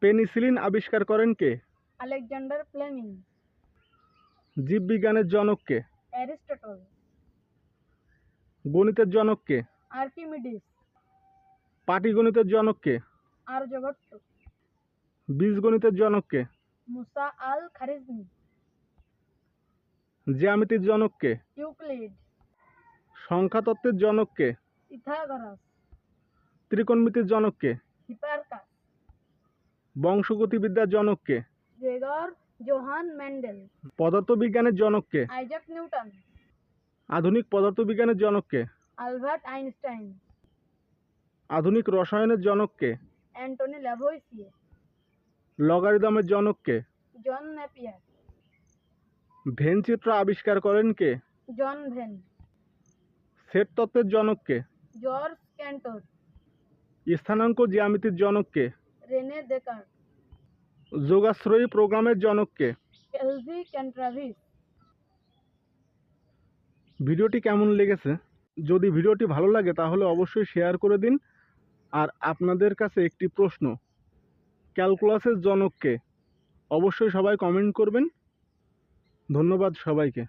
Penicillin আবিষ্কার করেন কে? Alexander Fleming. জীববিজ্ঞানের জনক কে? অ্যারিস্টটল। গণিতের জনক কে? আর্কিমিডিস। পাটিগণিতের জনক কে? আর্যভট্ট বীজগণিতের জনক কে? মুসা আল খারিজমি জ্যামিতির জনক কে? ইউক্লিড। সংখ্যাতত্ত্বের জনক কে? পিথাগোরাস ত্রিকোণমিতির জনক কে? হিপারকাস। বংশগতিবিদ্যার জনক কে? Gregor Johann Mendel. পদার্থবিজ্ঞানের জনক কে? Isaac Newton. আধুনিক পদার্থবিজ্ঞানের জনক কে? Albert Einstein. আধুনিক রসায়নের জনক কে? অ্যান্টনি ল্যাভোইসিয়ে। লগারিদমের জনক কে? জন নেপিয়ার। ভেন চিত্র আবিষ্কার করেন কে? জন ভেন। সেট তত্ত্বের জনক কে? জর্জ ক্যান্টর। স্থানাঙ্ক জ্যামিতির জনক কে? দেকার যোগাশ্রয়ী প্রোগ্রামের জনক কে এলভি ক্যান্ট্রাভিস ভিডিওটি কেমন লেগেছে? যদি ভিডিওটি ভালো লাগে তাহলে অবশ্যই শেয়ার করে দিন। আর আপনাদের কাছে একটি প্রশ্ন। ক্যালকুলাসের জনক কে অবশ্যই সবাই কমেন্ট করবেন। ধন্যবাদ সবাইকে।